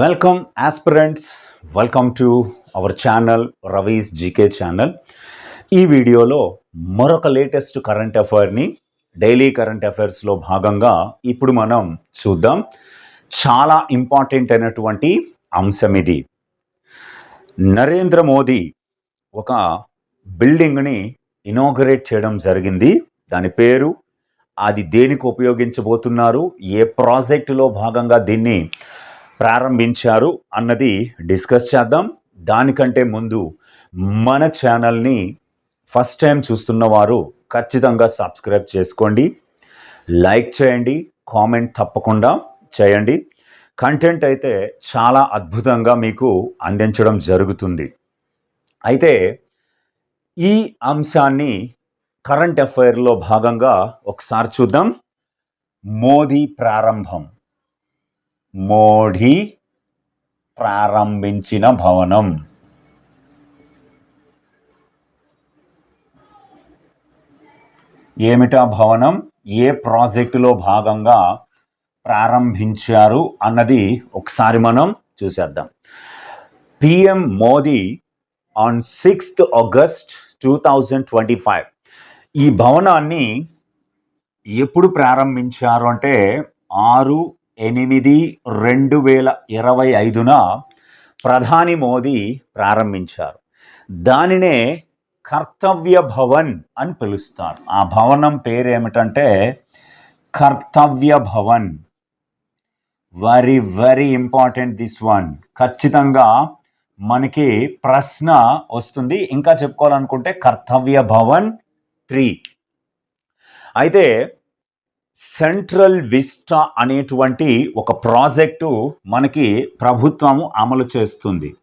Welcome aspirants welcome to our channel Ravi's GK channel ఈ వీడియోలో మరొక లేటెస్ట్ కరెంట్ అఫైర్ని డైలీ కరెంట్ అఫైర్స్లో భాగంగా ఇప్పుడు మనం చూద్దాం. చాలా ఇంపార్టెంట్ అయినటువంటి అంశం ఇది. నరేంద్ర మోదీ ఒక బిల్డింగ్ని ఇనాగరేట్ చేయడం జరిగింది. దాని పేరు అది దేనికి ఉపయోగించబోతున్నారు ఏ ప్రాజెక్టులో భాగంగా దీన్ని ప్రారంభించారు అన్నది డిస్కస్ చేద్దాం. దానికంటే ముందు మన ఛానల్ని ఫస్ట్ టైం చూస్తున్న వారు ఖచ్చితంగా సబ్స్క్రైబ్ చేసుకోండి. లైక్ చేయండి కామెంట్ తప్పకుండా చేయండి. కంటెంట్ అయితే చాలా అద్భుతంగా మీకు అందించడం జరుగుతుంది. అయితే ఈ అంశాన్ని కరెంట్ అఫైర్లో భాగంగా ఒకసారి చూద్దాం. మోదీ ప్రారంభం. మోడీ ప్రారంభించిన భవనం. ఏమిటా భవనం? ఏ ప్రాజెక్టులో భాగంగా ప్రారంభించారు అన్నది ఒకసారి మనం చూసేద్దాం. PM Modi on sixth August two thousand twenty five. ఈ భవనాన్ని ఎప్పుడు ప్రారంభించారు అంటే ఆరు ఎనిమిది రెండు వేల ఇరవై ఐదున ప్రధాని మోదీ ప్రారంభించారు. దానినే కర్తవ్య భవన్ అని పిలుస్తారు. ఆ భవనం పేరు ఏమిటంటే Kartavya Bhavan. Very very important this one. ఖచ్చితంగా మనకి ప్రశ్న వస్తుంది. ఇంకా చెప్పుకోవాలనుకుంటే కర్తవ్య భవన్ త్రీ. అయితే సెంట్రల్ విస్టా అనేటువంటి ఒక ప్రాజెక్టు మనకి ప్రభుత్వము అమలు చేస్తుంది.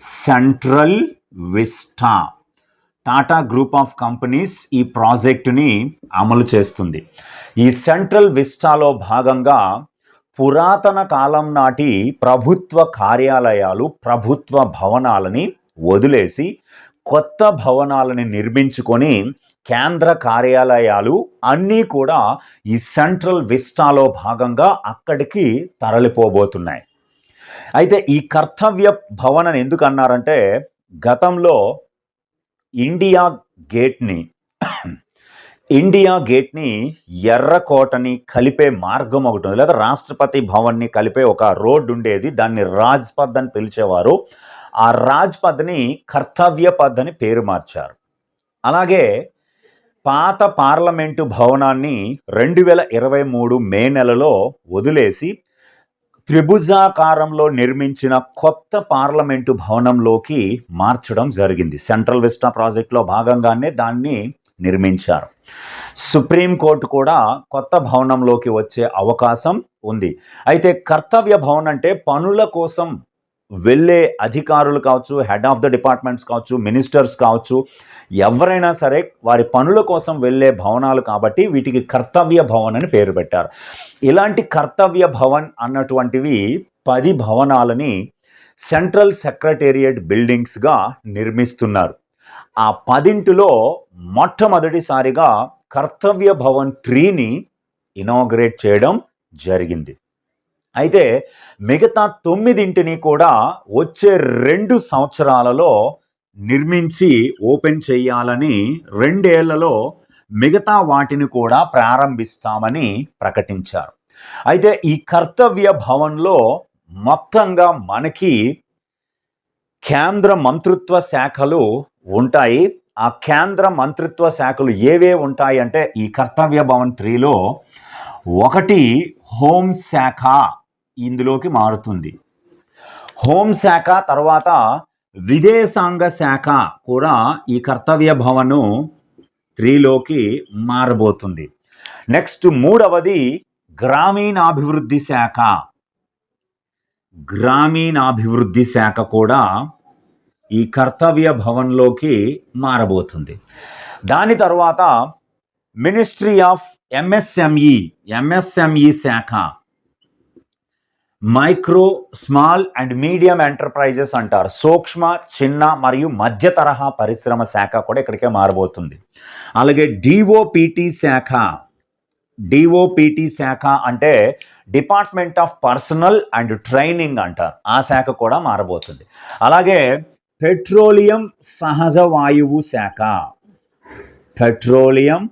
Central vista. Tata group of companies ఈ ప్రాజెక్టుని అమలు చేస్తుంది. ఈ సెంట్రల్ విస్టాలో భాగంగా పురాతన కాలం నాటి ప్రభుత్వ కార్యాలయాలు ప్రభుత్వ భవనాలని వదిలేసి కొత్త భవనాలని నిర్మించుకొని కేంద్ర కార్యాలయాలు అన్నీ కూడా ఈ సెంట్రల్ విస్టాలో భాగంగా అక్కడికి తరలిపోబోతున్నాయి. అయితే ఈ కర్తవ్య భవన్ అని ఎందుకు అన్నారంటే గతంలో ఇండియా గేట్ని ఇండియా గేట్ని ఎర్రకోటని కలిపే మార్గం ఒకటి ఉంది. లేదా రాష్ట్రపతి భవన్ని కలిపే ఒక రోడ్డు ఉండేది. దాన్ని రాజ్పథ్ అని పిలిచేవారు. ఆ రాజ్పథ్ని కర్తవ్య పథ్ అని పేరు మార్చారు. అలాగే పాత పార్లమెంటు భవనాన్ని రెండు వేల ఇరవై మూడు మే నెలలో వదిలేసి త్రిభుజాకారంలో నిర్మించిన కొత్త పార్లమెంటు భవనంలోకి మార్చడం జరిగింది. సెంట్రల్ విస్టా ప్రాజెక్టులో భాగంగానే దాన్ని నిర్మించారు. సుప్రీంకోర్టు కూడా కొత్త భవనంలోకి వచ్చే అవకాశం ఉంది. అయితే కర్తవ్య భవన్ అంటే పనుల కోసం వెళ్ళే అధికారులు కావచ్చు హెడ్ ఆఫ్ ద డిపార్ట్మెంట్స్ కావచ్చు మినిస్టర్స్ కావచ్చు ఎవరైనా సరే వారి పనుల కోసం వెళ్ళే భవనాలు కాబట్టి వీటికి కర్తవ్య భవన్ అని పేరు పెట్టారు. ఇలాంటి కర్తవ్య భవన్ అన్నటువంటివి పది భవనాలని సెంట్రల్ సెక్రటేరియట్ బిల్డింగ్స్గా నిర్మిస్తున్నారు. ఆ పదింటిలో మొట్టమొదటిసారిగా కర్తవ్య భవన్ ట్రీని ఇనాగ్రేట్ చేయడం జరిగింది. అయితే మిగతా తొమ్మిదింటిని కూడా వచ్చే రెండు సంవత్సరాలలో నిర్మించి ఓపెన్ చేయాలని రెండేళ్ళలో మిగతా వాటిని కూడా ప్రారంభిస్తామని ప్రకటించారు. అయితే ఈ కర్తవ్య భవన్లో మొత్తంగా మనకి కేంద్ర మంత్రిత్వ శాఖలు ఉంటాయి. ఆ కేంద్ర మంత్రిత్వ శాఖలు ఏవే ఉంటాయి అంటే ఈ కర్తవ్య భవన్ త్రీలో ఒకటి హోంశాఖ ఇందులోకి మారుతుంది. హోంశాఖ తర్వాత విదేశాంగ శాఖ కూడా ఈ కర్తవ్య భవను త్రీలోకి మారబోతుంది. నెక్స్ట్ మూడవది గ్రామీణాభివృద్ధి శాఖ. గ్రామీణాభివృద్ధి శాఖ కూడా ఈ కర్తవ్య భవన్లోకి మారబోతుంది. దాని తర్వాత మినిస్ట్రీ ఆఫ్ ఎంఎస్ఎంఈ ఎంఎస్ఎంఈ శాఖ. Micro small and medium enterprises అంటారు. సూక్ష్మ చిన్న మరియు మధ్య తరహా పరిశ్రమ శాఖ కూడా ఇక్కడికే మారబోతుంది. అలాగే డిఓపిటి శాఖ డిఓపిటి శాఖ అంటే department of personnel and training అంటారు. ఆ శాఖ కూడా మారబోతుంది. అలాగే పెట్రోలియం సహజ వాయువు శాఖ. పెట్రోలియం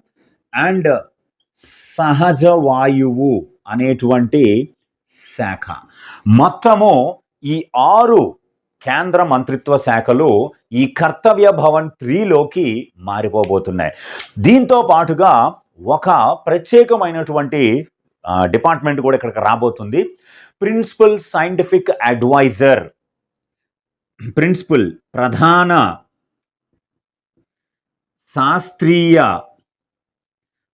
అండ్ సహజ వాయువు అనేటువంటి శాఖ. మొత్తము ఈ ఆరు కేంద్ర మంత్రిత్వ శాఖలు ఈ కర్తవ్య భవన్ త్రీలోకి మారిపోబోతున్నాయి. దీంతో పాటుగా ఒక ప్రత్యేకమైనటువంటి డిపార్ట్మెంట్ కూడా ఇక్కడికి రాబోతుంది. Principal scientific adviser. ప్రిన్సిపల్ ప్రధాన శాస్త్రీయ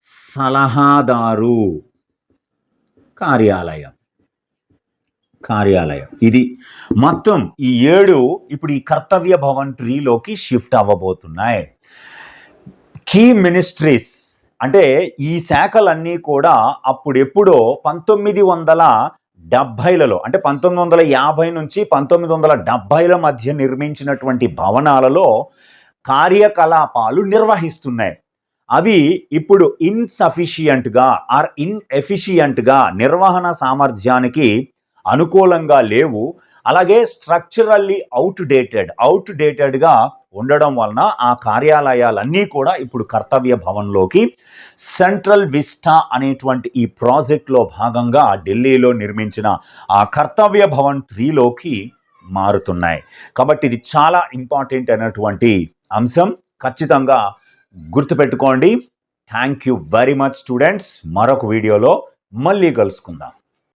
సలహాదారు కార్యాలయం. కార్యాలయం. ఇది మొత్తం ఈ ఏడు ఇప్పుడు ఈ కర్తవ్య భవన్ ట్రీలోకి షిఫ్ట్ అవ్వబోతున్నాయి. కీ మినిస్ట్రీస్ అంటే ఈ శాఖలన్నీ కూడా అప్పుడెప్పుడో పంతొమ్మిది వందల డెబ్భైలలో అంటే పంతొమ్మిది వందల యాభై నుంచి పంతొమ్మిది వందల డెబ్భైల మధ్య నిర్మించినటువంటి భవనాలలో కార్యకలాపాలు నిర్వహిస్తున్నాయి. అవి ఇప్పుడు ఇన్సఫిషియంట్గా ఆర్ ఇన్ఎఫిషియంట్గా నిర్వహణ సామర్థ్యానికి అనుకూలంగా లేవు. అలాగే స్ట్రక్చరల్లీ అవుట్ డేటెడ్ అవుట్ డేటెడ్గా ఉండడం వలన ఆ కార్యాలయాలన్నీ కూడా ఇప్పుడు కర్తవ్య భవన్లోకి. సెంట్రల్ విస్టా అనేటువంటి ఈ ప్రాజెక్ట్లో భాగంగా ఢిల్లీలో నిర్మించిన ఆ కర్తవ్య భవన్ త్రీలోకి మారుతున్నాయి. కాబట్టి ఇది చాలా ఇంపార్టెంట్ అయినటువంటి అంశం. ఖచ్చితంగా గుర్తుపెట్టుకోండి. Thank you very much students. మరొక వీడియోలో మళ్ళీ కలుసుకుందాం.